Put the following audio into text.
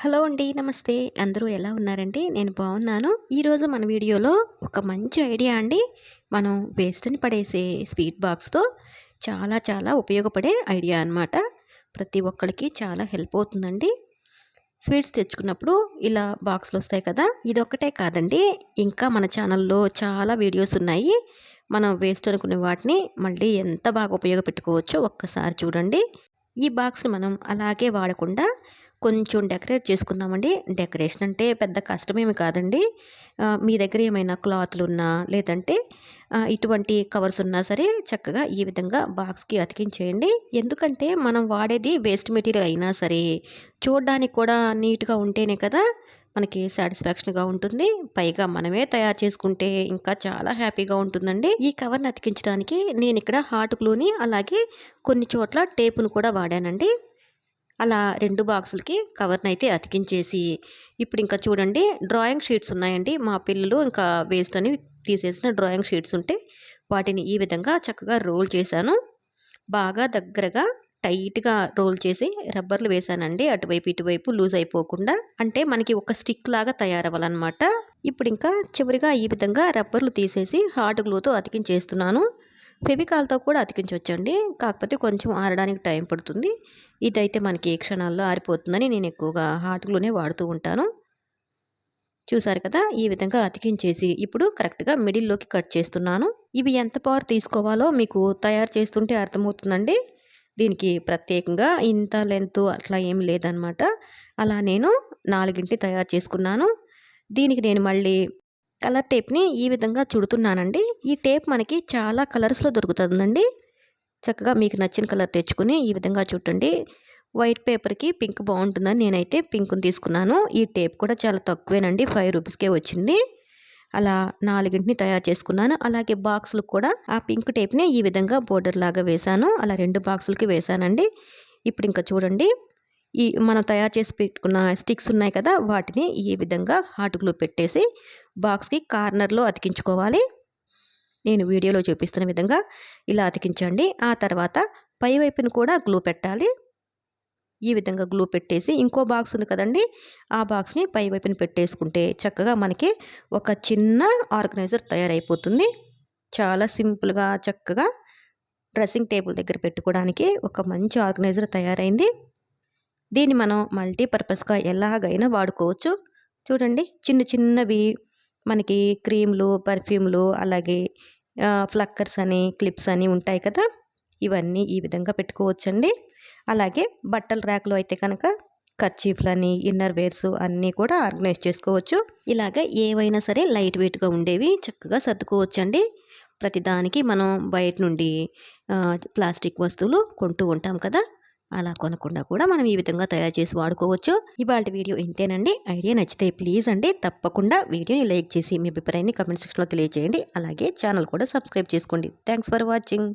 Hello అండి నమస్తే. అందరూ ఎలా ఉన్నారండి? నేను బాగున్నాను. ఈరోజు మన వీడియోలో ఒక మంచి ఐడియా అండి. మనం వేస్ట్ని పడేసే స్వీట్ బాక్స్తో చాలా చాలా ఉపయోగపడే ఐడియా అనమాట ప్రతి ఒక్కరికి చాలా హెల్ప్ అవుతుందండి. స్వీట్స్ తెచ్చుకున్నప్పుడు ఇలా బాక్స్లు వస్తాయి కదా? ఇదొక్కటే కాదండి. ఇంకా మన ఛానల్లో చాలా వీడియోస్ ఉన్నాయి. మనం వేస్ట్ అనుకునే వాటిని మళ్ళీ ఎంత బాగా ఉపయోగపెట్టుకోవచ్చో ఒక్కసారి చూడండి. ఈ బాక్స్ని మనం అలాగే వాడకుండా కొంచెం డెకరేట్ చేసుకుందామండి. డెకరేషన్ అంటే పెద్ద కష్టమేమి కాదండి. మీ దగ్గర ఏమైనా క్లాత్లు ఉన్నా లేదంటే ఇటువంటి కవర్స్ ఉన్నా సరే చక్కగా ఈ విధంగా బాక్స్కి అతికించేయండి. ఎందుకంటే మనం వాడేది వేస్ట్ మెటీరియల్ అయినా సరే చూడడానికి కూడా నీట్గా ఉంటేనే కదా మనకి సాటిస్ఫాక్షన్గా ఉంటుంది. పైగా మనమే తయారు చేసుకుంటే ఇంకా చాలా హ్యాపీగా ఉంటుందండి. ఈ కవర్ని అతికించడానికి నేను ఇక్కడ హాట్ గ్లూని అలాగే కొన్ని చోట్ల టేపును కూడా వాడానండి. అలా రెండు బాక్సులకి కవర్ని అయితే అతికించేసి ఇప్పుడు ఇంకా చూడండి డ్రాయింగ్ షీట్స్ ఉన్నాయండి. మా పిల్లలు ఇంకా వేస్ట్ అని తీసేసిన డ్రాయింగ్ షీట్స్ ఉంటే వాటిని ఈ విధంగా చక్కగా రోల్ చేశాను. బాగా దగ్గరగా టైట్గా రోల్ చేసి రబ్బర్లు వేసానండి అటువైపు ఇటువైపు లూజ్ అయిపోకుండా అంటే మనకి ఒక స్టిక్ లాగా తయారవ్వాలన్నమాట. ఇప్పుడు ఇంకా చివరిగా ఈ విధంగా రబ్బర్లు తీసేసి హార్డ్ గ్లూతో అతికించేస్తున్నాను. ఫెవికాల్తో కూడా అతికించవచ్చండి కాకపోతే కొంచెం ఆరడానికి టైం పడుతుంది. ఇదైతే మనకి క్షణాల్లో ఆరిపోతుందని నేను ఎక్కువగా హాట్ గ్లూనే వాడుతూ ఉంటాను. చూసారు కదా ఈ విధంగా అతికించేసి ఇప్పుడు కరెక్ట్గా మిడిల్లోకి కట్ చేస్తున్నాను. ఇవి ఎంత పవర్ తీసుకోవాలో మీకు తయారు చేస్తుంటే అర్థమవుతుందండి. దీనికి ప్రత్యేకంగా ఇంత లెంత్ అట్లా ఏం లేదనమాట. అలా నేను నాలుగింటి తయారు చేసుకున్నాను. దీనికి నేను మళ్ళీ కలర్ టేప్ని ఈ విధంగా చుడుతున్నానండి. ఈ టేప్ మనకి చాలా కలర్స్లో దొరుకుతుందండి. చక్కగా మీకు నచ్చిన కలర్ తెచ్చుకుని ఈ విధంగా చుట్టండి. వైట్ పేపర్కి పింక్ బాగుంటుందని నేనైతే పింక్ని తీసుకున్నాను. ఈ టేప్ కూడా చాలా తక్కువేనండి. ఫైవ్ రూపీస్కే వచ్చింది. అలా నాలుగింటిని తయారు చేసుకున్నాను. అలాగే బాక్సులు కూడా ఆ పింక్ టేప్ని ఈ విధంగా బోర్డర్ లాగా వేశాను. అలా రెండు బాక్సులకి వేశానండి. ఇప్పుడు ఇంకా చూడండి. ఈ మనం తయారు చేసి పెట్టుకున్న స్టిక్స్ ఉన్నాయి కదా వాటిని ఈ విధంగా హాట్ గ్లూ పెట్టేసి బాక్స్కి కార్నర్లో అతికించుకోవాలి. నేను వీడియోలో చూపిస్తున్న విధంగా ఇలా అతికించండి. ఆ తర్వాత పై వైపును కూడా గ్లూ పెట్టాలి. ఈ విధంగా గ్లూ పెట్టేసి ఇంకో బాక్స్ ఉంది కదండి ఆ బాక్స్ని పై వైపున పెట్టేసుకుంటే చక్కగా మనకి ఒక చిన్న ఆర్గనైజర్ తయారైపోతుంది. చాలా సింపుల్గా చక్కగా డ్రెస్సింగ్ టేబుల్ దగ్గర పెట్టుకోవడానికి ఒక మంచి ఆర్గనైజర్ తయారైంది. దీన్ని మనం మల్టీపర్పస్గా ఎలాగైనా వాడుకోవచ్చు. చూడండి చిన్న చిన్నవి మనకి క్రీమ్లు పర్ఫ్యూమ్లు అలాగే ఫ్లక్కర్స్ అని క్లిప్స్ అని ఉంటాయి కదా? ఇవన్నీ ఈ విధంగా పెట్టుకోవచ్చండి. అలాగే బట్టల ర్యాక్లో అయితే కనుక కర్చీఫ్లని ఇన్నర్ వేర్స్ అన్నీ కూడా ఆర్గనైజ్ చేసుకోవచ్చు. ఇలాగ ఏవైనా సరే లైట్ వెయిట్గా ఉండేవి చక్కగా సర్దుకోవచ్చండి. ప్రతిదానికి మనం బయట నుండి ప్లాస్టిక్ వస్తువులు కొంటూ ఉంటాం కదా? అలా కొనకుండా కూడా మనం ఈ విధంగా తయారు చేసి వాడుకోవచ్చు. ఇవాళ వీడియో ఇంతేనండి. ఐడియా నచ్చితే ప్లీజ్ అండి. తప్పకుండా వీడియోని లైక్ చేసి మీ అభిప్రాయాన్ని కమెంట్ సెక్షన్లో తెలియజేయండి. అలాగే ఛానల్ కూడా సబ్స్క్రైబ్ చేసుకోండి. Thanks for watching.